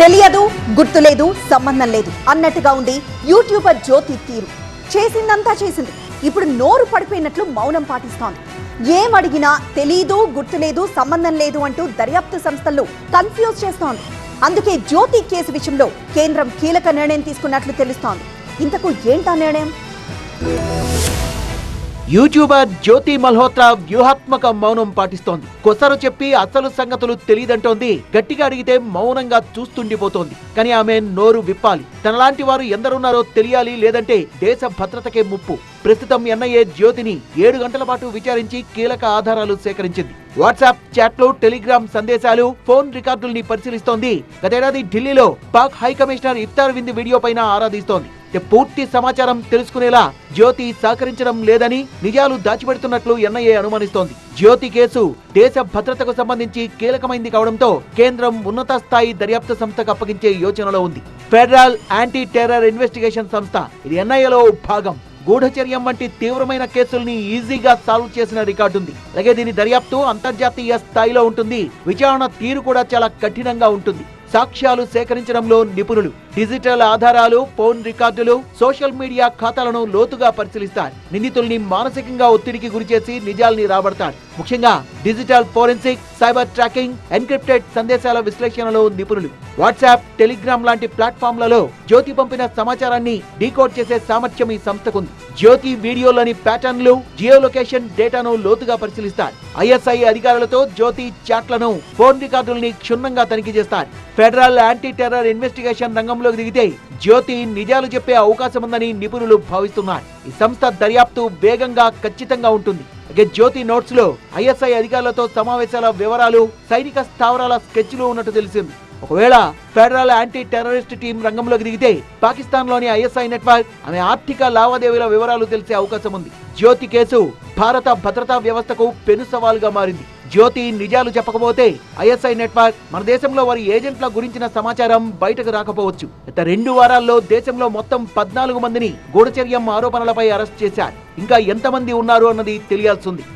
తెలియదు గుర్తులేదు సంబంధం లేదు అన్నట్టుగా ఉండి యూట్యూబర్ జ్యోతి తీరు. చేసిందంతా చేసింది. ఇప్పుడు నోరు పడిపోయినట్లు మౌనం పాటిస్తోంది. ఏం అడిగినా తెలీదు గుర్తులేదు సంబంధం లేదు అంటూ దర్యాప్తు సంస్థల్లో కన్ఫ్యూజ్ చేస్తోంది. అందుకే జ్యోతి కేసు విషయంలో కేంద్రం కీలక నిర్ణయం తీసుకున్నట్లు తెలుస్తోంది. ఇంతకు ఏంటా నిర్ణయం? యూట్యూబర్ జ్యోతి మల్హోత్రా వ్యూహాత్మక మౌనం పాటిస్తోంది. కొసరు చెప్పి అసలు సంగతులు తెలియదంటోంది. గట్టిగా అడిగితే మౌనంగా చూస్తుండిపోతోంది. కానీ ఆమె నోరు విప్పాలి. తనలాంటి వారు ఎందరున్నారో తెలియాలి లేదంటే దేశ భద్రతకే ముప్పు. ప్రస్తుతం ఎన్ఐఏ జ్యోతిని ఏడు గంటల పాటు విచారించి కీలక ఆధారాలు సేకరించింది. వాట్సాప్ చాట్లు టెలిగ్రామ్ సందేశాలు ఫోన్ రికార్డుల్ని పరిశీలిస్తోంది. గతేడాది ఢిల్లీలో పాక్ హై కమిషనర్ ఇఫ్తార్ విందు వీడియో పైన ఆరాధిస్తోంది పూర్తి సమాచారం తెలుసుకునేలా జ్యోతి సహకరించడం లేదని నిజాలు దాచిపెడుతున్నట్లు ఎన్ఐఏ అనుమానిస్తోంది. జ్యోతి కేసు దేశ భద్రతకు సంబంధించి కీలకమైంది కావడంతో కేంద్రం ఉన్నత స్థాయి దర్యాప్తు సంస్థకు అప్పగించే యోచనలో ఉంది. ఫెడరల్ యాంటీ టెర్రర్ ఇన్వెస్టిగేషన్ సంస్థ ఇది ఎన్ఐఏలో భాగం. గూఢచర్యం వంటి తీవ్రమైన కేసుల్ని ఈజీగా సాల్వ్ చేసిన రికార్డు ఉంది. అలాగే దీని దర్యాప్తు అంతర్జాతీయ స్థాయిలో ఉంటుంది. విచారణ తీరు కూడా చాలా కఠినంగా ఉంటుంది. సాక్ష్యాలు సేకరించడంలో నిపుణులు. డిజిటల్ ఆధారాలు ఫోన్ రికార్డులు సోషల్ మీడియా ఖాతాలను లోతుగా పరిశీలిస్తారు నిందితుల్ని మానసికంగా ఒత్తిడికి గురిచేసి నిజాల్ని రాబడతాడు. ముఖ్యంగా digital forensic cyber tracking encrypted సందేశాల విశ్లేషణలో నిపుణులు. వాట్సాప్ టెలిగ్రామ్ లాంటి ప్లాట్ఫామ్లలో జ్యోతి పంపిన సమాచారాన్ని డీకోడ్ చేసే సామర్థ్యం ఈ సంస్థకుంది జ్యోతి వీడియోలోని ప్యాటర్న్లు జియోలొకేషన్ డేటాను లోతుగా పరిశీలిస్తారు ఐఎస్ఐ అధికారులతో జ్యోతి చాట్లను ఫోన్ రికార్డుల్ని క్షుణ్ణంగా తనిఖీ చేస్తారు ఫెడరల్ యాంటీ టెర్రర్ ఇన్వెస్టిగేషన్ రంగంలోకి దిగితే జ్యోతి నిజాలు చెప్పే అవకాశం ఉందని నిపుణులు భావిస్తున్నారు ఈ సంస్థ దర్యాప్తు వేగంగా ఖచ్చితంగా ఉంటుంది. ఇక జ్యోతి నోట్స్లో ఐఎస్ఐ అధికారులతో సమావేశాల వివరాలు సైనిక స్థావరాల స్కెచ్లు ఉన్నట్టు తెలిసింది. ఒకవేళ ఫెడరల్ యాంటీ టెర్రరిస్ట్ టీం రంగంలోకి దిగితే పాకిస్తాన్లోని ఐఎస్ఐ నెట్వర్క్ ఆమె ఆర్థిక లావాదేవీల వివరాలు తెలిసే అవకాశం ఉంది జ్యోతి కేసు భారత భద్రతా వ్యవస్థకు పెను సవాలుగా మారింది. జ్యోతి నిజాలు చెప్పకపోతే ఐఎస్ఐ నెట్వర్క్ మన దేశంలో వారి ఏజెంట్ల గురించిన సమాచారం బయటకు రాకపోవచ్చు. గత రెండు వారాల్లో దేశంలో మొత్తం పద్నాలుగు మందిని గూఢచర్యం ఆరోపణలపై అరెస్ట్ చేశారు. ఇంకా ఎంతమంది ఉన్నారు అన్నది తెలియాల్సింది